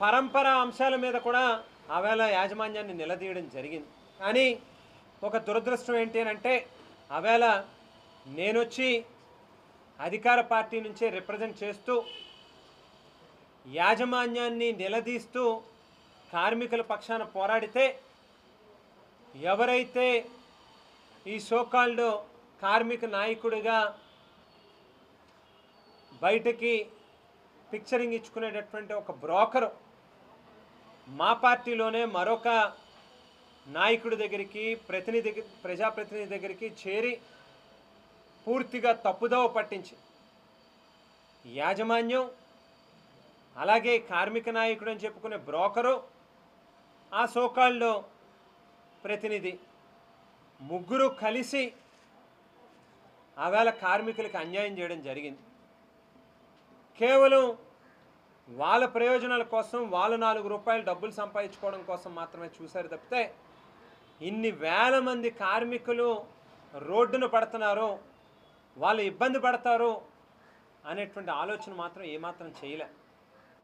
పరంపర అంశాల మీద కూడా ఆవేళ యాజమాన్యాన్ని నిలదీయడం జరిగింది. కానీ ఒక దురదృష్టం ఏంటి అని అంటే ఆవేళ నేనొచ్చి అధికార పార్టీ నుంచే రిప్రజెంట్ చేస్తూ యాజమాన్యాన్ని నిలదీస్తూ కార్మికుల పక్షాన పోరాడితే ఎవరైతే ఈ సోకాల్డ్ కార్మిక నాయకుడిగా బయటకి పిక్చరింగ్ ఇచ్చుకునేటటువంటి ఒక బ్రోకరు మా పార్టీలోనే మరొక నాయకుడి దగ్గరికి ప్రతినిధి ప్రజాప్రతినిధి దగ్గరికి చేరి పూర్తిగా తప్పుదోవ పట్టించి యాజమాన్యం అలాగే కార్మిక నాయకుడు అని చెప్పుకునే బ్రోకరు ఆ సోకాల్లో ప్రతినిధి ముగ్గురు కలిసి ఆవేళ కార్మికులకు అన్యాయం చేయడం జరిగింది. కేవలం వాళ్ళ ప్రయోజనాల కోసం వాళ్ళు నాలుగు రూపాయలు డబ్బులు సంపాదించుకోవడం కోసం మాత్రమే చూశారు తప్పితే ఇన్ని వేల మంది కార్మికులు రోడ్డున పడుతున్నారు వాళ్ళు ఇబ్బంది పడతారు అనేటువంటి ఆలోచన మాత్రం ఏమాత్రం చేయలే.